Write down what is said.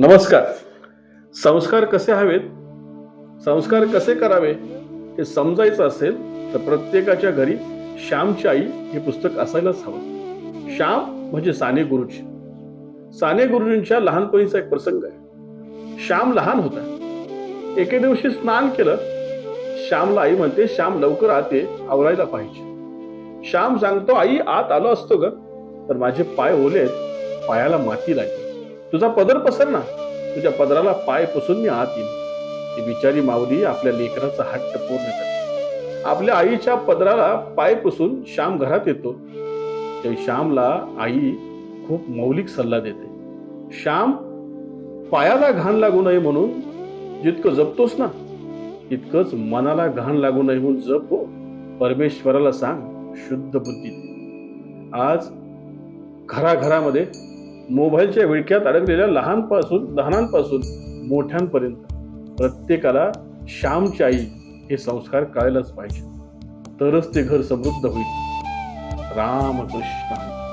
नमस्कार. संस्कार कसे हवेत? संस्कार कसे करावे? हे समजायचं असेल तर प्रत्येकाच्या घरी श्यामची आई हे पुस्तक असायलाच हवं. श्याम म्हणजे साने गुरुजी. साने गुरुजींच्या लहानपणीचा एक प्रसंग आहे. श्याम लहान होता. एके दिवशी स्नान केलं. श्यामला आई म्हणते श्याम लवकर आते आवरायला पाहिजे. श्याम सांगतो आई आत आलो असतो ग. तर माझे पाय ओले आहेत पायाला माती लागली. तुझा पदर पसर ना. तुझ्या पदराला पाय पुसून मी आत येईन. ती बिचारी माऊली आपल्या लेकराचा हट्ट पूर्ण करते. आपल्या आईच्या पदराला पाय पुसून श्याम घरात येतो. त्या श्यामला आई खूप मौलिक सल्ला देते. श्याम पायाला घाण लागू नये म्हणून जितकं जपतोस ना तितकंच मनाला घाण लागू नये म्हणून जप हो. परमेश्वराला सांग शुद्ध बुद्धी दे. आज घराघरामध्ये मोबाईलच्या विळक्यात अडकलेल्या लहानपासून लहानांपासून मोठ्यांपर्यंत. प्रत्येकाला श्यामची आई हे संस्कार कळायलाच पाहिजे. तरच ते घर समृद्ध होईल. रामकृष्ण.